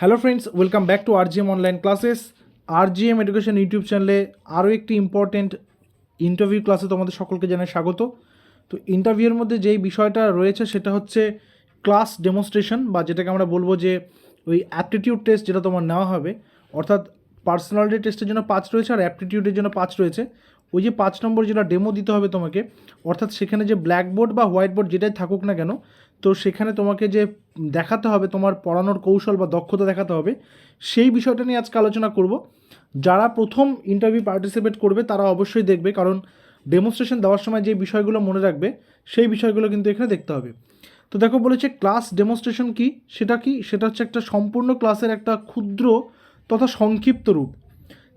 Hello friends welcome back to RGM online classes RGM education YouTube চ্যানেলে আরও একটি important interview ক্লাসে তোমাদের সকলকে জানাই স্বাগত। তো ইন্টারভিউয়ের মধ্যে যেই বিষয়টা রয়েছে সেটা হচ্ছে ক্লাস ডেমনস্ট্রেশন বা যেটাকে আমরা বলব যে ওই অ্যাপটিটিউড টেস্ট যেটা তোমার নেওয়া হবে। অর্থাৎ পার্সোনালিটি টেস্টের জন্য পাঁচ রয়েছে আর অ্যাপটিটিউডের জন্য পাঁচ রয়েছে। ওই যে পাঁচ নম্বর যেটা ডেমো দিতে হবে তোমাকে, অর্থাৎ সেখানে যে ব্ল্যাকবোর্ড বা হোয়াইট বোর্ড যেটাই থাকুক না কেন তো সেখানে তোমাকে যে দেখাতে হবে, তোমার পড়ানোর কৌশল বা দক্ষতা দেখাতে হবে, সেই বিষয়টা নিয়ে আজকে আলোচনা করব। যারা প্রথম ইন্টারভিউ পার্টিসিপেট করবে, তারা অবশ্যই দেখবে, কারণ ডেমনস্ট্রেশন দেওয়ার সময় যে বিষয়গুলো মনে রাখবে, সেই বিষয়গুলো কিন্তু এখানে দেখতে হবে। তো দেখো বলেছে ক্লাস ডেমনস্ট্রেশন কি? সেটা কি? সেটা হচ্ছে একটা সম্পূর্ণ ক্লাসের একটা ক্ষুদ্র তথা সংক্ষিপ্ত রূপ।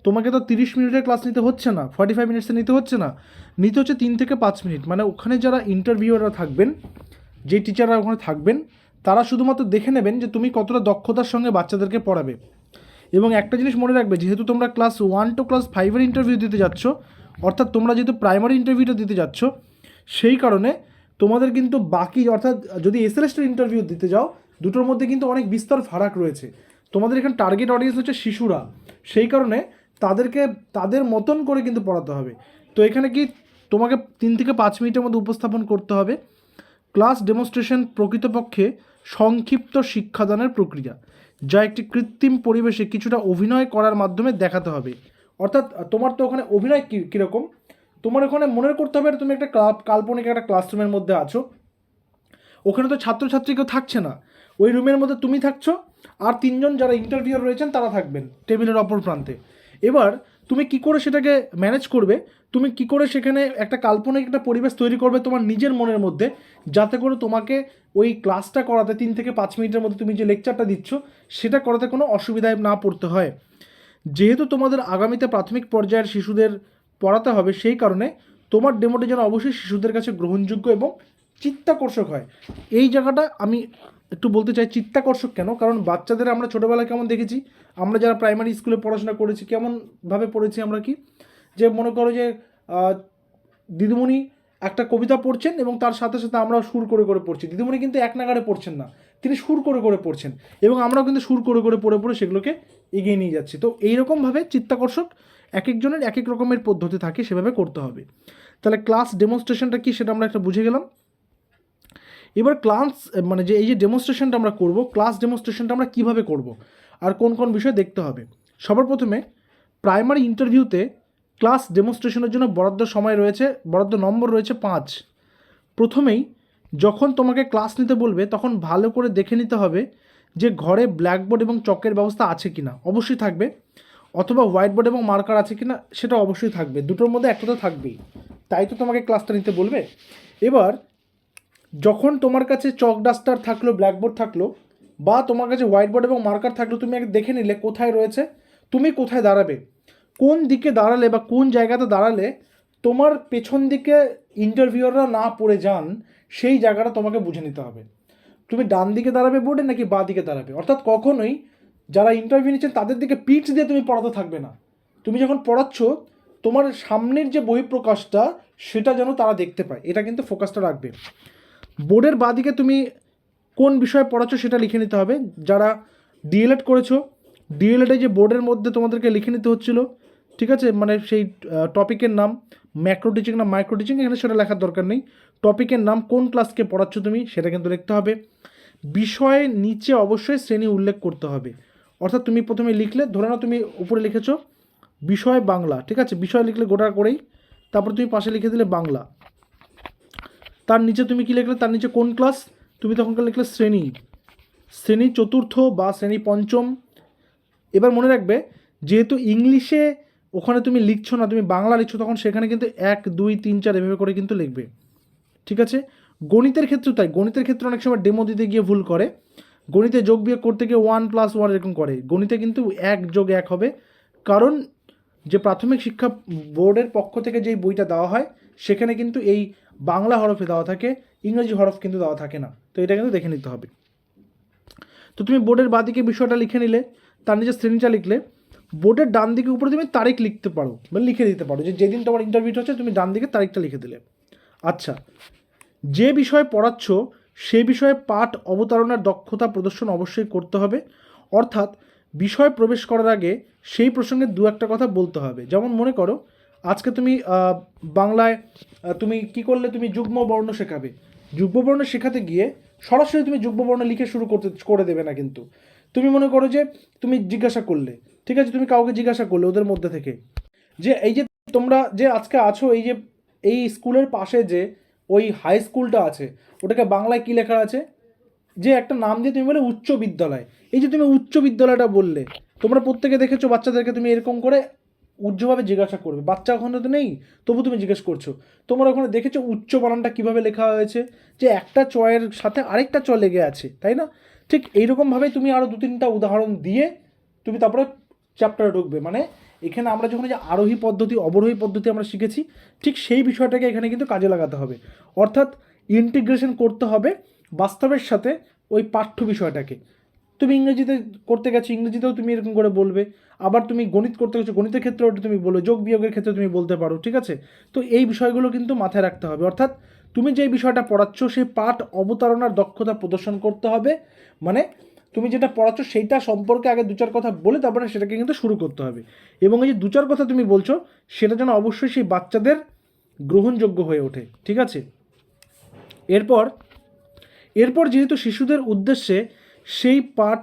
তোমাকে তো তিরিশ মিনিটের ক্লাস নিতে হচ্ছে না ফর্টি ফাইভ মিনিটসে নিতে হচ্ছে না, নিতে হচ্ছে তিন থেকে পাঁচ মিনিট। মানে ওখানে যারা ইন্টারভিউয়াররা থাকবেন যে টিচাররা ওখানে থাকবেন, তারা শুধুমাত্র দেখে নেবেন যে তুমি কতটা দক্ষতার সঙ্গে বাচ্চাদেরকে পড়াবে। এবং একটা জিনিস মনে রাখবে, যেহেতু তোমরা ক্লাস ওয়ান টু ক্লাস ফাইভের ইন্টারভিউ দিতে যাচ্ছ, অর্থাৎ তোমরা যেহেতু প্রাইমারি ইন্টারভিউটা দিতে যাচ্ছ, সেই কারণে তোমাদের কিন্তু বাকি, অর্থাৎ যদি এসএলএসটার ইন্টারভিউ দিতে যাও, দুটোর মধ্যে কিন্তু অনেক বিস্তর ফারাক রয়েছে। তোমাদের এখানে টার্গেট অডিয়েন্স হচ্ছে শিশুরা। সেই কারণে তাদেরকে, তাদের মতন করে কিন্তু পড়াতে হবে। তো এখানে কি তোমাকে তিন থেকে পাঁচ মিনিটের মধ্যে উপস্থাপন করতে হবে। ক্লাস ডেমনস্ট্রেশন প্রকৃতপক্ষে সংক্ষিপ্ত শিক্ষাদানের প্রক্রিয়া, যা একটি কৃত্রিম পরিবেশে কিছুটা অভিনয় করার মাধ্যমে দেখাতে হবে। অর্থাৎ তোমার তো ওখানে অভিনয় কী, কীরকম? তোমার ওখানে মনে করতে হবে তুমি একটা ক্লা- কাল্পনিক একটা ক্লাসরুমের মধ্যে আছো। ওখানে তো ছাত্রছাত্রী কেউ থাকছে না। ওই রুমের মধ্যে তুমি থাকছো, আর তিনজন যারা ইন্টারভিউয়ার রয়েছেন তারা থাকবেন, টেবিলের অপর প্রান্তে। এবার তুমি কি করে সেটাকে ম্যানেজ করবে? তুমি কি করে সেখানে একটা কাল্পনিক একটা পরিবেশ তৈরি করবে তোমার নিজের মনের মধ্যে, যাতে করে তোমাকে ওই ক্লাসটা করাতে তিন থেকে পাঁচ মিনিটের মধ্যে তুমি যে লেকচারটা দিচ্ছ, সেটা করাতে কোনো অসুবিধায় না পড়তে হয়। যেহেতু তোমাদের আগামীতে প্রাথমিক পর্যায়ের শিশুদের পড়াতে হবে, সেই কারণে তোমার ডেমোটি যেন অবশ্যই শিশুদের কাছে গ্রহণযোগ্য এবং চিত্তাকর্ষক হয়। এই জায়গাটা আমি একটু বলতে চাই, চিত্তাকর্ষক কেন? কারণ বাচ্চাদের আমরা ছোটোবেলায় কেমন দেখেছি? আমরা যারা প্রাইমারি স্কুলে পড়াশোনা করেছি, কেমনভাবে পড়েছি আমরা কি? যে মনে করো যে দিদিমণি একটা কবিতা পড়ছেন এবং তার সাথে সাথে আমরাও সুর করে করে পড়ছি। দিদিমণি কিন্তু এক নাগারে পড়ছেন না, তিনি সুর করে করে পড়ছেন এবং আমরাও কিন্তু সুর করে করে পড়ে পড়ে সেগুলোকে এগিয়ে নিয়ে যাচ্ছি। তো এইরকমভাবে চিত্তাকর্ষক এক একজনের এক এক রকমের পদ্ধতি থাকে, সেভাবে করতে হবে। তাহলে ক্লাস ডেমনস্ট্রেশনটা কি সেটা আমরা একটা বুঝে গেলাম। এবার ক্লাস মানে যে এই যে ডেমনস্ট্রেশনটা আমরা করব ক্লাস ডেমনস্ট্রেশনটা আমরা কীভাবে করব, আর কোন কোন বিষয় দেখতে হবে। সবার প্রথমে প্রাইমারি ইন্টারভিউতে ক্লাস ডেমনস্ট্রেশনের জন্য বরাদ্দ সময় রয়েছে, বরাদ্দ নম্বর রয়েছে পাঁচ। প্রথমেই যখন তোমাকে ক্লাস নিতে বলবে, তখন ভালো করে দেখে নিতে হবে যে ঘরে ব্ল্যাকবোর্ড এবং চকের ব্যবস্থা আছে কি না অবশ্যই থাকবে। অথবা হোয়াইট বোর্ড এবং মার্কার আছে কি না সেটা অবশ্যই থাকবে। দুটোর মধ্যে একটা তো থাকবেই। তাই তো তোমাকে ক্লাসটা নিতে বলবে। এবার যখন তোমার কাছে চক ডাস্টার থাকল ব্ল্যাকবোর্ড থাকল, বা তোমার কাছে হোয়াইট বোর্ড এবং মার্কার থাকল, তুমি আগে দেখে নিলে কোথায় রয়েছে, তুমি কোথায় দাঁড়াবে, কোন দিকে দাঁড়ালে বা কোন জায়গাতে দাঁড়ালে তোমার পেছন দিকে ইন্টারভিউয়াররা না পড়ে যান, সেই জায়গাটা তোমাকে বুঝে নিতে হবে। তুমি ডান দিকে দাঁড়াবে বোর্ডে নাকি বাঁ দিকে দাঁড়াবে? অর্থাৎ কখনোই যারা ইন্টারভিউ নিচ্ছেন, তাদের দিকে পিঠ দিয়ে তুমি পড়াতে থাকবে না। তুমি যখন পড়াচ্ছ, তোমার সামনের যে বহিঃপ্রকাশটা, সেটা যেন তারা দেখতে পায়। এটা কিন্তু ফোকাসটা রাখবে। বোর্ডের বাদিকে তুমি কোন বিষয়ে পড়াচ্ছ সেটা লিখে নিতে হবে। যারা ডিএলএড করেছ, ডিএলএডে যে বোর্ডের মধ্যে তোমাদেরকে লিখে নিতে হচ্ছিল, ঠিক আছে? মানে সেই টপিকের নাম ম্যাক্রো টিচিং না মাইক্রো টিচিং এখানে সেটা লেখার দরকার নেই। টপিকের নাম কোন ক্লাসকে পড়াচ্ছ তুমি সেটা কিন্তু লিখতে হবে। বিষয়ে নিচে অবশ্যই শ্রেণি উল্লেখ করতে হবে। অর্থাৎ তুমি প্রথমে লিখলে, ধরে নাও তুমি উপরে লিখেছো, বিষয় বাংলা, ঠিক আছে? বিষয় লিখলে গোটা করেই, তারপর তুমি পাশে লিখে দিলে বাংলা। তার নিচে তুমি কি লিখলে? তার নিচে কোন ক্লাস? তুমি তখনকার লিখলে শ্রেণি। শ্রেণি চতুর্থ বা শ্রেণি পঞ্চম। এবার মনে রাখবে, যেহেতু ইংলিশে ওখানে তুমি লিখছো না, তুমি বাংলা লিখছো, তখন সেখানে কিন্তু এক, দুই, তিন, চার এভাবে করে কিন্তু লিখবে। ঠিক আছে? গণিতের ক্ষেত্রেও তাই। গণিতের ক্ষেত্রে অনেক সময় ডেমো দিতে গিয়ে ভুল করে। গণিতে যোগ বিয়োগ করতে গিয়ে ওয়ান প্লাস ওয়ান এরকম করে। গণিতে কিন্তু এক যোগ এক হবে। কারণ যে প্রাথমিক শিক্ষা বোর্ডের পক্ষ থেকে যেই বইটা দেওয়া হয়, সেখানে কিন্তু এই বাংলা হরফে দেওয়া থাকে, ইংরেজি হরফ কিন্তু দেওয়া থাকে না। তো এটা কিন্তু দেখে নিতে হবে। তো তুমি বোর্ডের বাদিকে বিষয়টা লিখে নিলে, তার নিজের শ্রেণীটা লিখলে, বোর্ডের ডান দিকে উপরে তুমি তারিখ লিখতে পারো বা লিখে দিতে পারো, যে যেদিন তোমার ইন্টারভিউটা হচ্ছে, তুমি ডান দিকে তারিখটা লিখে দিলে। আচ্ছা যে বিষয়ে পড়াচ্ছ, সে বিষয়ে পাঠ, অবতারণার দক্ষতা প্রদর্শন অবশ্যই করতে হবে। অর্থাৎ, বিষয় প্রবেশ করার আগে সেই প্রসঙ্গে দু একটা কথা বলতে হবে। যেমন মনে করো আজকে তুমি বাংলায় তুমি কি করলে? তুমি যুগ্ম বর্ণ শেখাবে। যুগ্ম বর্ণ শেখাতে গিয়ে সরাসরি তুমি যুগ্ম বর্ণ লিখে শুরু করতে, করে দেবে না কিন্তু। তুমি মনে করো যে তুমি জিজ্ঞাসা করলে, ঠিক আছে? তুমি কাউকে জিজ্ঞাসা করলে ওদের মধ্যে থেকে যে, এই যে তোমরা যে আজকে আছো, এই যে, এই স্কুলের পাশে যে ওই হাই স্কুলটা আছে, ওটাকে বাংলায় কী লেখা আছে? যে একটা নাম দিয়ে তুমি বলে উচ্চ বিদ্যালয়। এই যে তুমি উচ্চ বিদ্যালয়টা বললে, তোমরা প্রত্যেকে দেখেছ, বাচ্চাদেরকে তুমি এরকম করে উজ্জ্বভাবে জিজ্ঞাসা করবে। বাচ্চা ওখানে তো নেই, তবু তুমি জিজ্ঞেস করছ। তোমরা ওখানে দেখেছ উচ্চ বানানটা কীভাবে লেখা হয়েছে? যে একটা চয়ের সাথে আরেকটা চ লেগে আছে, তাই না? ঠিক এইরকমভাবে তুমি আরও দু তিনটা উদাহরণ দিয়ে তুমি তারপরে চ্যাপ্টারে ঢুকবে। মানে এখানে আমরা যখন যে আরোহী পদ্ধতি, অবরোহী পদ্ধতি আমরা শিখেছি, ঠিক সেই বিষয়টাকে এখানে কিন্তু কাজে লাগাতে হবে। অর্থাৎ ইন্টিগ্রেশন করতে হবে বাস্তবের সাথে ওই পাঠ্য বিষয়টাকে। তুমি ইংরেজিতে করতে গেছো, ইংরেজিতেও তুমি এরকম করে বলবে। আবার তুমি গণিত করতে গেছো, গণিতের ক্ষেত্রে ওটা তুমি বলো যোগ বিয়োগের ক্ষেত্রে তুমি বলতে পারো, ঠিক আছে? তো এই বিষয়গুলো কিন্তু মাথায় রাখতে হবে। অর্থাৎ তুমি যেই বিষয়টা পড়াচ্ছ, সেই পাঠ অবতারণার দক্ষতা প্রদর্শন করতে হবে। মানে তুমি যেটা পড়াচ্ছ, সেইটা সম্পর্কে আগে দু চার কথা বলে তারপরে সেটাকে কিন্তু শুরু করতে হবে। এবং এই যে দু চার কথা তুমি বলছো, সেটা যেন অবশ্যই সেই বাচ্চাদের গ্রহণযোগ্য হয়ে ওঠে, ঠিক আছে? এরপর এরপর যেহেতু শিশুদের উদ্দেশ্যে সেই পাঠ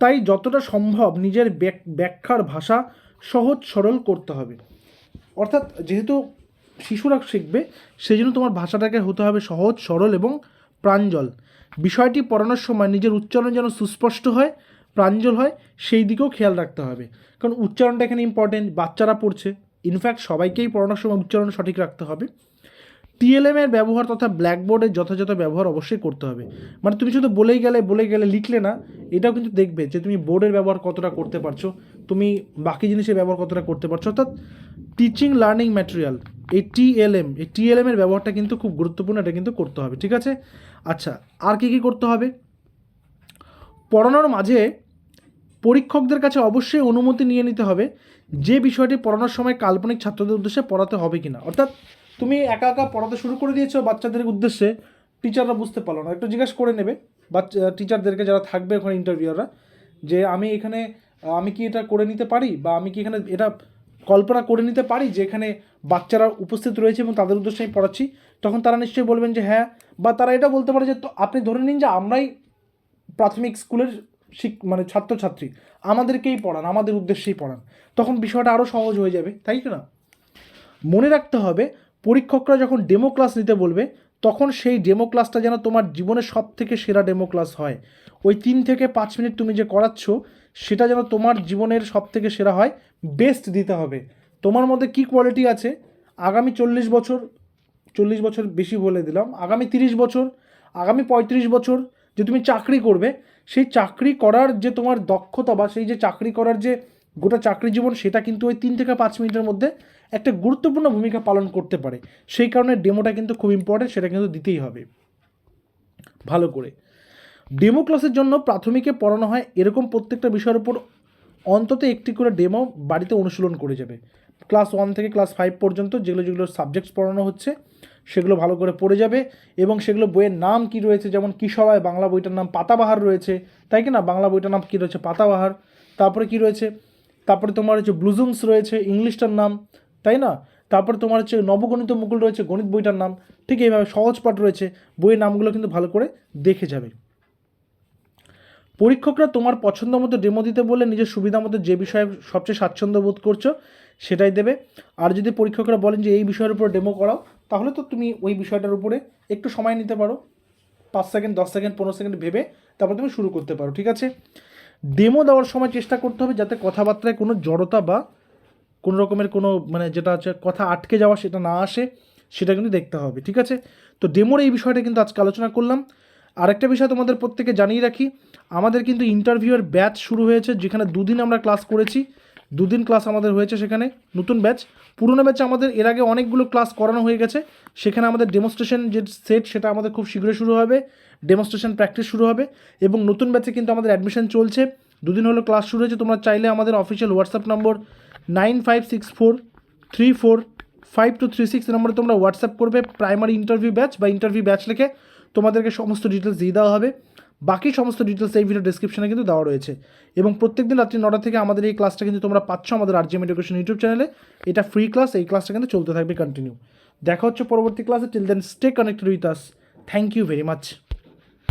তাই যতটা সম্ভব নিজের ব্যাখ্যার ভাষা সহজ সরল করতে হবে। অর্থাৎ যেহেতু শিশুরা শিখবে সেই জন্য তোমার ভাষাটাকে হতে হবে সহজ, সরল এবং প্রাঞ্জল। বিষয়টি পড়ানোর সময় নিজের উচ্চারণ যেন সুস্পষ্ট হয়, প্রাঞ্জল হয়, সেই দিকেও খেয়াল রাখতে হবে। কারণ উচ্চারণটা এখানে ইম্পর্টেন্ট বাচ্চারা পড়ছে। ইনফ্যাক্ট সবাইকেই পড়ানোর সময় উচ্চারণ সঠিক রাখতে হবে। টিএলএম এর ব্যবহার তথা ব্ল্যাকবোর্ডের যথাযথ ব্যবহার অবশ্যই করতে হবে। মানে তুমি শুধু বলেই গেলে বলে গেলে লিখলে না, এটাও কিন্তু দেখবে যে তুমি বোর্ডের ব্যবহার কতটা করতে পারছ, তুমি বাকি জিনিসের ব্যবহার কতটা করতে পারছ। অর্থাৎ টিচিং লার্নিং ম্যাটেরিয়াল এই টিএলএম এই টিএলএম এর ব্যবহারটা কিন্তু খুব গুরুত্বপূর্ণ, এটা কিন্তু করতে হবে, ঠিক আছে? আচ্ছা আর কি কি করতে হবে? পড়ানোর মাঝে পরীক্ষকদের কাছে অবশ্যই অনুমতি নিয়ে নিতে হবে যে বিষয়টি পড়ানোর সময় কাল্পনিক ছাত্রদের উদ্দেশ্যে পড়াতে হবে কিনা। অর্থাৎ তুমি একা একা পড়াতে শুরু করে দিয়েছ বাচ্চাদের উদ্দেশ্যে টিচাররা বুঝতে পারল না। একটু জিজ্ঞাসা করে নেবে, বাচ্চা টিচারদেরকে যারা থাকবে ওখানে ইন্টারভিউয়াররা যে আমি এখানে, আমি কি এটা করে নিতে পারি বা আমি কি এখানে এটা কল্পনা করে নিতে পারি যে এখানে বাচ্চারা উপস্থিত রয়েছে এবং তাদের উদ্দেশ্যে আমি পড়াচ্ছি? তখন তারা নিশ্চয়ই বলবেন যে হ্যাঁ বা তারা এটা বলতে পারে যে, তো আপনি ধরে নিন যে আমরাই প্রাথমিক স্কুলের শিক মানে ছাত্রছাত্রী, আমাদেরকেই পড়ান, আমাদের উদ্দেশ্যেই পড়ান। তখন বিষয়টা আরও সহজ হয়ে যাবে, তাই না? মনে রাখতে হবে পরীক্ষকরা যখন ডেমো ক্লাস নিতে বলবে, তখন সেই ডেমো ক্লাসটা যেন তোমার জীবনের সব থেকে সেরা ডেমো ক্লাস হয়। ওই তিন থেকে পাঁচ মিনিট তুমি যে করাচ্ছ, সেটা যেন তোমার জীবনের সব থেকে সেরা হয় বেস্ট দিতে হবে। তোমার মধ্যে কী কোয়ালিটি আছে? আগামী চল্লিশ বছর চল্লিশ বছর বেশি বলে দিলাম, আগামী তিরিশ বছর, আগামী পঁয়ত্রিশ বছর যে তুমি চাকরি করবে, সেই চাকরি করার যে তোমার দক্ষতা বা সেই যে চাকরি করার যে গোটা চাকরি জীবন সেটা কিন্তু ওই তিন থেকে পাঁচ মিনিটের মধ্যে একটা গুরুত্বপূর্ণ ভূমিকা পালন করতে পারে। সেই কারণে ডেমোটা কিন্তু খুব ইম্পর্টেন্ট সেটা কিন্তু দিতেই হবে। ভালো করে। ডেমো ক্লাসের জন্য প্রাথমিকে পড়ানো হয় এরকম প্রত্যেকটা বিষয়ের উপর অন্তত একটি করে ডেমো বাড়িতে অনুশীলন করে যাবে। ক্লাস ওয়ান থেকে ক্লাস ফাইভ পর্যন্ত যেগুলো যেগুলো সাবজেক্টস পড়ানো হচ্ছে, সেগুলো ভালো করে পড়ে যাবে এবং সেগুলো বইয়ের নাম কি রয়েছে, যেমন কিশবায় বাংলা বইটার নাম পাতাবাহার রয়েছে, তাই কি না? বাংলা বইটার নাম কী রয়েছে? পাতাবাহার। তারপরে কি রয়েছে? তারপরে তোমার হচ্ছে ব্লুজুমস রয়েছে ইংলিশটার নাম, তাই না? তারপরে তোমার হচ্ছে নবগণিত মুকুল রয়েছে, গণিত বইটার নাম, ঠিক এইভাবে সহজ পাঠ রয়েছে, বইয়ের নামগুলো কিন্তু ভালো করে দেখে যাবে। পরীক্ষকরা তোমার পছন্দ মতো ডেমো দিতে বলে নিজের সুবিধা মতো যে বিষয়ে সবচেয়ে স্বাচ্ছন্দ্য বোধ করছ, সেটাই দেবে। আর যদি পরীক্ষকরা বলেন যে এই বিষয়ের উপর ডেমো করাও, তাহলে তো তুমি ওই বিষয়টার উপরে একটু সময় নিতে পারো। পাঁচ সেকেন্ড, দশ সেকেন্ড, পনেরো সেকেন্ড ভেবে তারপর তুমি শুরু করতে পারো, ঠিক আছে? ডেমো দেওয়ার সময় চেষ্টা করতে হবে যাতে কথাবার্তায় কোনো জড়তা বা কোনো রকমের কোনো মানে যেটা আছে কথা আটকে যাওয়া সেটা না আসে, সেটা কিন্তু দেখতে হবে, ঠিক আছে? তো ডেমোর এই বিষয়টা কিন্তু আজকে আলোচনা করলাম। আরেকটা বিষয় তোমাদের প্রত্যেকে জানিয়ে রাখি, আমাদের কিন্তু ইন্টারভিউয়ের ব্যাচ শুরু হয়েছে, যেখানে দুদিন আমরা ক্লাস করেছি। দুদিন ক্লাস আমাদের হয়েছে সেখানে, নতুন ব্যাচ পুরনো ব্যাচে আমাদের, এর আগে অনেকগুলো ক্লাস করানো হয়ে গেছে। সেখানে আমাদের ডেমনস্ট্রেশন যে সেট সেটা আমাদের খুব শীঘ্রই শুরু হবে। ডেমনস্ট্রেশন প্র্যাকটিস শুরু হবে এবং নতুন ব্যাচে কিন্তু আমাদের অ্যাডমিশন চলছে। দুদিন হলো ক্লাস শুরু হয়েছে, তোমরা চাইলে আমাদের official WhatsApp number nine five six four three four five two three six নম্বরে তোমরা হোয়াটসঅ্যাপ করবে প্রাইমারি ইন্টারভিউ ব্যাচ বা ইন্টারভিউ ব্যাচ লিখে তোমাদেরকে সমস্ত ডিটেলস দিয়ে দেওয়া হবে। বাকি সমস্ত ডিটেলস এই ভিডিও ডিসক্রিপশনে কিন্তু দেওয়া রয়েছে। এবং প্রত্যেক দিন রাত্রি নটা থেকে আমাদের এই ক্লাসটা কিন্তু তোমরা পাচ্ছ আমাদের আরজিএম এডুকেশন ইউটিউব চ্যানেলে এটা ফ্রি ক্লাস এই ক্লাসটা কিন্তু চলতে থাকবে কন্টিনিউ দেখা হচ্ছে পরবর্তী ক্লাসে till then stay connected with us thank you very much